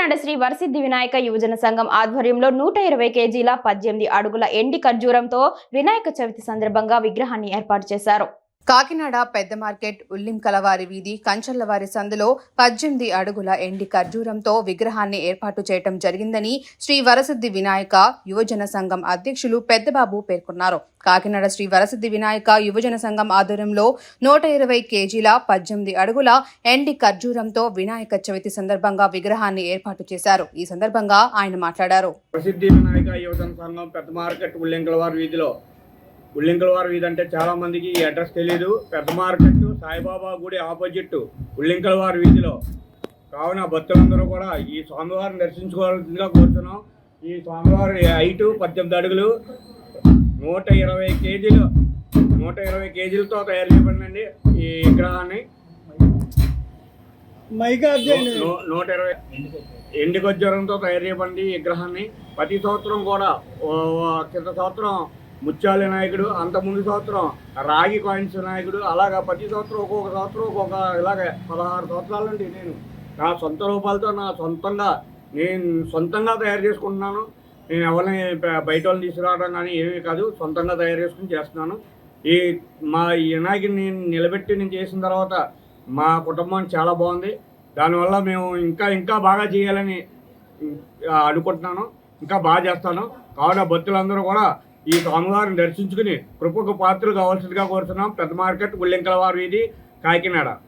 కాకినాడ శ్రీ వరసిద్ధి వినాయక యువజన సంఘం ఆధ్వర్యంలో నూట ఇరవై కేజీల పద్దెనిమిది అడుగుల ఎండి ఖర్జూరంతో వినాయక చవితి సందర్భంగా విగ్రహాన్ని ఏర్పాటు చేశారు. కాకినాడ పెద్ద మార్కెట్ ఉల్లింకలవారి వీధి కంచర్లవారి సందులో పద్దెనిమిది అడుగుల ఎండి ఖర్జూరంతో విగ్రహాన్ని ఏర్పాటు చేయటం జరిగిందని శ్రీ వరసిద్ధి వినాయక యువజన సంఘం అధ్యక్షులు పెద్దబాబు పేర్కొన్నారు. కాకినాడ శ్రీ వరసిద్ధి వినాయక యువజన సంఘం ఆధ్వర్యంలో నూట ఇరవై కేజీల పద్దెనిమిది అడుగుల ఎండి ఖర్జూరంతో వినాయక చవితి సందర్భంగా విగ్రహాన్ని ఏర్పాటు చేశారు. ఈ సందర్భంగా ఆయన మాట్లాడారు. ప్రసిద్ధి వినాయక యువజన సంఘం పెద్ద మార్కెట్ ఉల్లింకలవారి వీధిలో ఉల్లింకలవారి వీధి అంటే చాలా మందికి ఈ అడ్రస్ తెలియదు పెద్ద మార్కెట్ సాయిబాబా గుడి ఆపోజిట్ ఉల్లింకలవారి వీధిలో. కావున భక్తులందరూ కూడా ఈ స్వామివారిని దర్శించుకోవాల్సిందిగా కోరుతున్నాం. ఈ స్వామివారి హైటు పద్దెనిమిది అడుగులు. నూట ఇరవై కేజీలు నూట ఇరవై కేజీలతో తయారు చేయబడిందండి ఈ విగ్రహాన్ని. నూట ఇరవై ఎండి ఖర్జూరంతో తయారు చేయబడింది ఈ విగ్రహాన్ని. ప్రతి సంవత్సరం కూడా కింద సంవత్సరం ముత్యాల నాయకుడు అంత ముందు సంవత్సరం రాగి కాయిన్స్ నాయకుడు అలాగా ప్రతి సంవత్సరం ఒక్కొక్క సంవత్సరం ఒక్కొక్క ఇలాగ పదహారు సంవత్సరాల నుండి నేను. నా సొంత రూపాలతో నా సొంతంగా నేను సొంతంగా తయారు చేసుకుంటున్నాను. నేను ఎవరిని బయట వాళ్ళని తీసుకురావడం కానీ ఏమీ కాదు సొంతంగా తయారు చేసుకుని చేస్తున్నాను. ఈ మా ఈ వినాయకుడిని నేను నిలబెట్టి నేను చేసిన తర్వాత మా కుటుంబం చాలా బాగుంది. దానివల్ల మేము ఇంకా ఇంకా బాగా చేయాలని అనుకుంటున్నాను. ఇంకా బాగా చేస్తాను. కావున భక్తులందరూ కూడా ఈ స్వామివారిని దర్శించుకుని కృపకు పాత్రలు కావాల్సిందిగా కోరుతున్నాం. పెద్ద మార్కెట్ గుళ్ళెంకల వారు వీధి కాకినాడ.